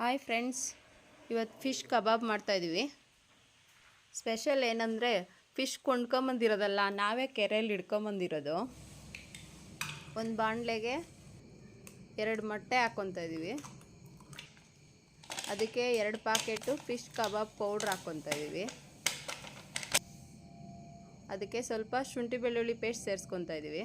Hi friends ಇವತ್ತು fish kebab ಮಾಡ್ತಾಯಿದ್ದೀವಿ special ಏನಂದರೆ ಫಿಶ್ ಕೊಂಡ್ಕೊಂಬಂದಿರೋದಲ್ಲ, ನಾವೇ ಕೆರೆಯಲ್ಲಿ ಹಿಡ್ಕೊಂಬಂದಿರೋದು. ಒಂದು ಬಾಣಲೆಗೆ ಎರಡು ಮೊಟ್ಟೆ ಹಾಕ್ಕೊತಾ ಇದ್ದೀವಿ ಅದಕ್ಕೆ ಎರಡು ಪಾಕೆಟು ಫಿಶ್ ಕಬಾಬ್ ಪೌಡ್ರ್ ಹಾಕ್ಕೊತಾ ಇದ್ದೀವಿ ಅದಕ್ಕೆ ಸ್ವಲ್ಪ ಶುಂಠಿ ಬೆಳ್ಳುಳ್ಳಿ ಪೇಸ್ಟ್ ಸೇರಿಸ್ಕೊತಾ ಇದ್ದೀವಿ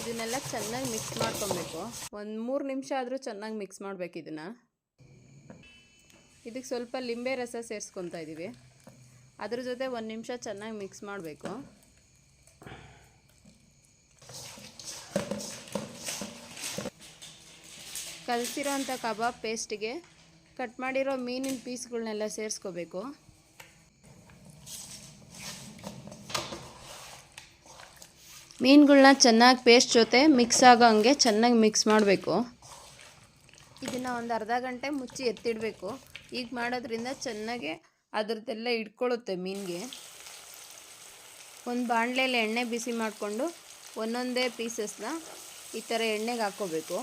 ಇದನ್ನೆಲ್ಲ ಚೆನ್ನಾಗಿ ಮಿಕ್ಸ್ ಮಾಡ್ಕೊಬೇಕು. ಒಂದು ಮೂರು ನಿಮಿಷ ಆದರೂ ಚೆನ್ನಾಗಿ ಮಿಕ್ಸ್ ಮಾಡಬೇಕು ಇದನ್ನು. ಇದಕ್ಕೆ ಸ್ವಲ್ಪ ಲಿಂಬೆ ರಸ ಸೇರಿಸ್ಕೊತಾ ಇದ್ದೀವಿ ಅದ್ರ ಜೊತೆ ಒಂದು ನಿಮಿಷ ಚೆನ್ನಾಗಿ ಮಿಕ್ಸ್ ಮಾಡಬೇಕು. ಕಲಸಿರೋ ಅಂಥ ಕಬಾಬ್ ಪೇಸ್ಟಿಗೆ ಕಟ್ ಮಾಡಿರೋ ಮೀನಿನ ಪೀಸ್ಗಳನ್ನೆಲ್ಲ ಸೇರಿಸ್ಕೋಬೇಕು. ಮೀನುಗಳ್ನ ಚೆನ್ನಾಗಿ ಪೇಸ್ಟ್ ಜೊತೆ ಮಿಕ್ಸ್ ಆಗೋ ಹಂಗೆ ಚೆನ್ನಾಗಿ ಮಿಕ್ಸ್ ಮಾಡಬೇಕು. ಇದನ್ನು ಒಂದು ಅರ್ಧ ಗಂಟೆ ಮುಚ್ಚಿ ಎತ್ತಿಡಬೇಕು. ಈಗ ಮಾಡೋದ್ರಿಂದ ಚೆನ್ನಾಗಿ ಅದರದ್ದೆಲ್ಲ ಇಟ್ಕೊಳ್ಳುತ್ತೆ ಮೀನಿಗೆ. ಒಂದು ಬಾಣಲೆಯಲ್ಲಿ ಎಣ್ಣೆ ಬಿಸಿ ಮಾಡಿಕೊಂಡು ಒಂದೊಂದೇ ಪೀಸಸ್ನ ಈ ಥರ ಎಣ್ಣೆಗೆ ಹಾಕ್ಕೋಬೇಕು.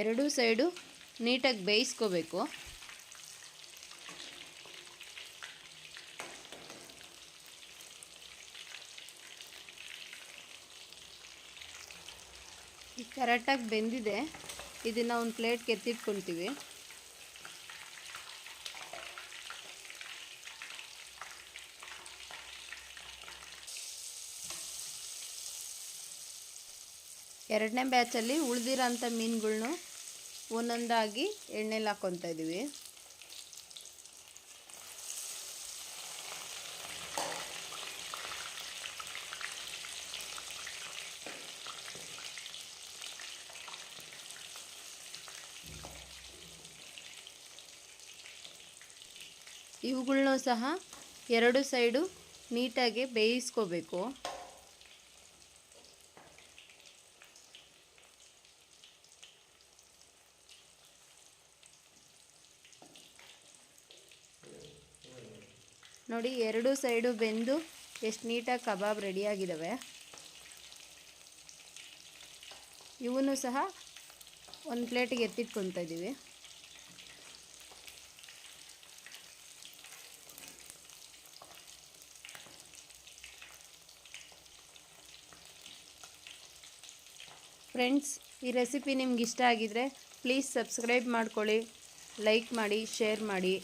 ಎರಡೂ ಸೈಡು ನೀಟಾಗಿ ಬೇಯಿಸ್ಕೋಬೇಕು. ಕರೆಕ್ಟಾಗಿ ಬೆಂದಿದೆ. ಇದನ್ನು ಒಂದು ಪ್ಲೇಟ್ಗೆ ಎತ್ತಿಟ್ಕೊಳ್ತೀವಿ. ಎರಡನೇ ಬ್ಯಾಚಲ್ಲಿ ಉಳಿದಿರೋಂಥ ಮೀನುಗಳನ್ನು ಒಂದೊಂದಾಗಿ ಎಣ್ಣೆಲಿ ಹಾಕ್ಕೊತಾ ಇದ್ದೀವಿ. ಇವುಗಳನ್ನೂ ಸಹ ಎರಡು ಸೈಡು ನೀಟಾಗಿ ಬೇಯಿಸ್ಕೋಬೇಕು. ನೋಡಿ, ಎರಡು ಸೈಡು ಬೆಂದು ಎಷ್ಟು ನೀಟಾಗಿ ಕಬಾಬ್ ರೆಡಿಯಾಗಿದ್ದಾವೆ ಇವನು ಸಹ ಒಂದು ಪ್ಲೇಟಿಗೆ ಎತ್ತಿಟ್ಕೊತಾ ಇದ್ದೀವಿ ಫ್ರೆಂಡ್ಸ್, ಈ ರೆಸಿಪಿ ನಿಮ್ಗೆ ಇಷ್ಟ ಆಗಿದ್ರೆ ಪ್ಲೀಸ್ ಸಬ್ಸ್ಕ್ರೈಬ್ ಮಾಡ್ಕೊಳ್ಳಿ, ಲೈಕ್ ಮಾಡಿ, ಶೇರ್ ಮಾಡಿ.